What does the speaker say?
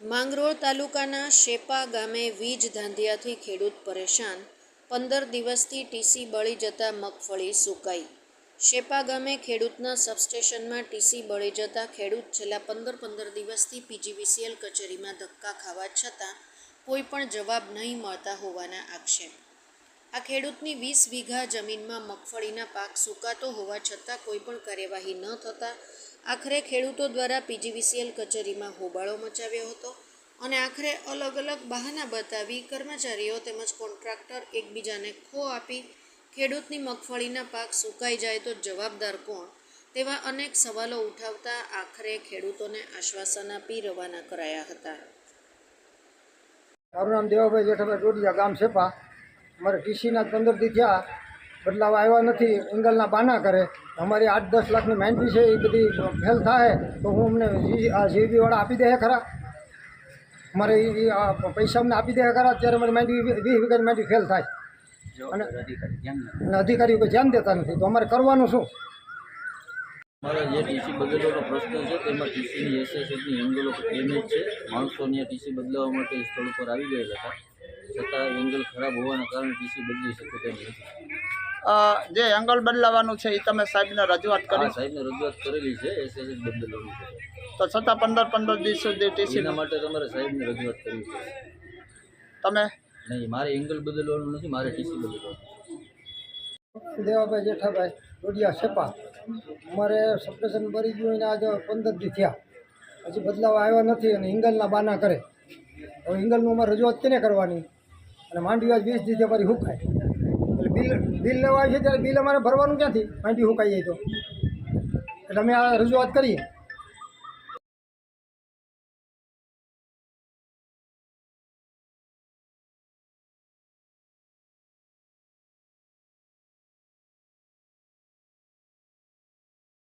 માંગરોળ તાલુકાના શેપા ગામે વીજ ધાંધિયાથી ખેડૂત પરેશાન. પંદર દિવસથી ટીસી બળી જતા મગફળી સુકાઈ. શેપા ગામે ખેડૂતના સબસ્ટેશનમાં ટીસી બળી જતા ખેડૂત છેલ્લા પંદર પંદર દિવસથી પીજીવીસીએલ કચેરીમાં ધક્કા ખાવા છતાં કોઈ પણ જવાબ નહીં મળતા હોવાના આક્ષેપ. આ ખેડૂતની વીસ વીઘા જમીનમાં મગફળીના પાક સુકાતો હોવા છતાં કોઈ પણ કાર્યવાહી ન થતાં આખરે ખેડૂતો દ્વારા પીજીવીસીએલ કચેરીમાં હોબાળો મચાવ્યો હતો અને આખરે અલગ અલગ બહાના બતાવી કર્મચારીઓ તેમજ કોન્ટ્રાક્ટર એકબીજાને ખો આપી ખેડૂતની મગફળીના પાક સુકાઈ જાય તો જવાબદાર કોણ? તેવા અનેક સવાલો ઉઠાવતા આખરે ખેડૂતોને આશ્વાસન આપી રવાના કરાયા હતા. મારું નામ દેવાભાઈ જેઠાભાઈ ડોડિયા ગામ સેપા. અમારે ટીસીના પંદર દી થયા. બદલાવ આવ્યા નથી. એંગલના બાના કરે. અમારી આઠ દસ લાખની મહેનતી છે એ બધી ફેલ થાય તો હું અમને જી- આ જીબીવાળા આપી દે ખરા? મારે એ પૈસા અમને આપી દે ખરા? અત્યારે મારી મહેંદી વીસ વીઘાની મહેંદી ફેલ થાય. અને અધિકારીઓ ધ્યાન દેતા નથી. તો અમારે કરવાનું શું? મારા જે ટીસી બદલવાનો પ્રશ્ન છે તેમાં ટીસીની એસએસએસની એંગલો ડેમેજ છે. માણસો ત્યાં ટીસી બદલાવવા માટે સ્થળ ઉપર આવી ગયેલા હતા. છતાં એંગલ ખરાબ હોવાના કારણે ટીસી બદલી શકે તેમ નથી. અ, જે એંગલ બદલાવાનું છે એ તમે સાહેબને રજૂઆત કરી? સાહેબને રજૂઆત કરેલી છે એસએસએસ બદલવાનું છે. તો છતાં પંદર પંદર દિવસ સુધી ટીસી માટે તમારે સાહેબને રજૂઆત કરવી છે. તમે? નહીં મારે એંગલ બદલવાનું નથી મારે ટીસી બદલવાનું દેવાભાઈ જેઠાભાઈ ડોડિયા સેપા અમારે સપ્રેશન ભરી ગયું અને આજે પંદર દી થયા. હજી બદલાવ આવ્યા નથી અને હિંગલના બાના કરે. હવે હિંગલનું અમારે રજૂઆત કેને કરવાની? અને માંડવી વીસ દિવસે અમારી હુકાય. એટલે બિલ બિલ લેવા છે ત્યારે બિલ અમારે ભરવાનું ક્યાંથી? માંડવી હુકાઈ જાય તો. એટલે અમે આ રજૂઆત કરીએ.